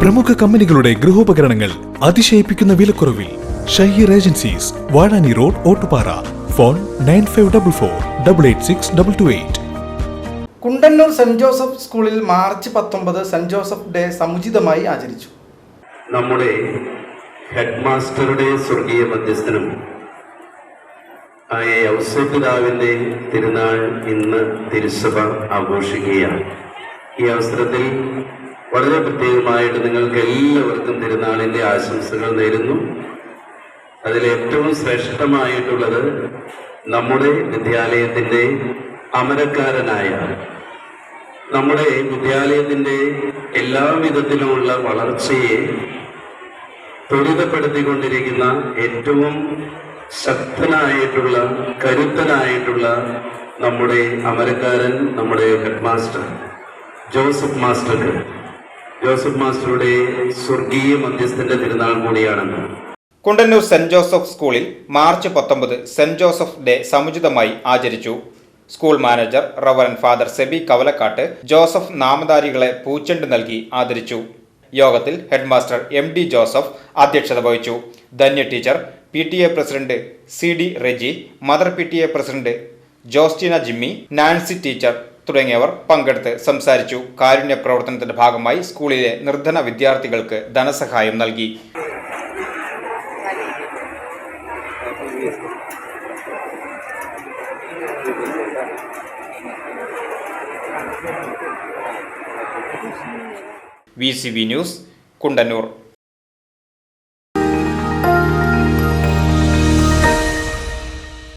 പ്രമുഖ കമ്പനികളുടെ ഗൃഹോപകരണങ്ങൾ അതിശയിപ്പിക്കുന്ന വിലക്കുറവിൽ Shaheer agencies Vazhani road Ottupara. Phone nine five double four double eight six double two eight. Kundannoor saint Joseph സ്കൂളിൽ March പത്തൊമ്പത് സെന്റ് ജോസഫ് ഡേ സമുചിതമായി ആചരിച്ചു. നമ്മുടെ ഹെഡ് മാസ്റ്ററുടെ സ്വർഗീയ മധ്യസ്ഥനും ആയ ഔസേപിതാവിന്റെ തിരുനാൾ ഇന്ന് തിരുസഭ ആഘോഷിക്കുകയാണ്. ഈ അവസരത്തിൽ വളരെ പ്രത്യേകമായിട്ട് നിങ്ങൾക്ക് എല്ലാവർക്കും തിരുനാളിന്റെ ആശംസകൾ നേരുന്നു. അതിലേറ്റവും ശ്രേഷ്ഠമായിട്ടുള്ളത് നമ്മുടെ വിദ്യാലയത്തിന്റെ അമരക്കാരനായ നമ്മുടെ വിദ്യാലയത്തിന്റെ എല്ലാ വിധത്തിലുമുള്ള വളർച്ചയെ ത്വരിതപ്പെടുത്തിക്കൊണ്ടിരിക്കുന്ന ഏറ്റവും ശക്തനായിട്ടുള്ള കരുത്തനായിട്ടുള്ള നമ്മുടെ അമരക്കാരൻ നമ്മുടെ ഹെഡ് മാസ്റ്റർ ജോസഫ് മാസ്റ്റർക്ക്. ജോസഫ് മാസ്റ്ററുടെ സ്വർഗീയ മധ്യസ്ഥന്റെ തിരുനാൾ കൂടിയാണെന്ന് കുണ്ടന്നൂർ സെന്റ് ജോസഫ് സ്കൂളിൽ മാർച്ച് പത്തൊമ്പത് സെന്റ് ജോസഫ് ഡേ സമുചിതമായി ആചരിച്ചു. School manager reverend father Seby Kavalakkattu Joseph നാമധാരികളെ പൂച്ചെണ്ട് നൽകി ആദരിച്ചു. യോഗത്തിൽ ഹെഡ്മാസ്റ്റർ എം ഡി ജോസഫ് അധ്യക്ഷത വഹിച്ചു. Dhanya teacher P T A president C D Reji mother P T A president Jostina Jimmy Nancy teacher തുടങ്ങിയവർ പങ്കെടുത്ത് സംസാരിച്ചു. കാരുണ്യ പ്രവർത്തനത്തിന്റെ ഭാഗമായി സ്കൂളിലെ നിർധന വിദ്യാർത്ഥികൾക്ക് ധനസഹായം നൽകി. V C news Kundannoor.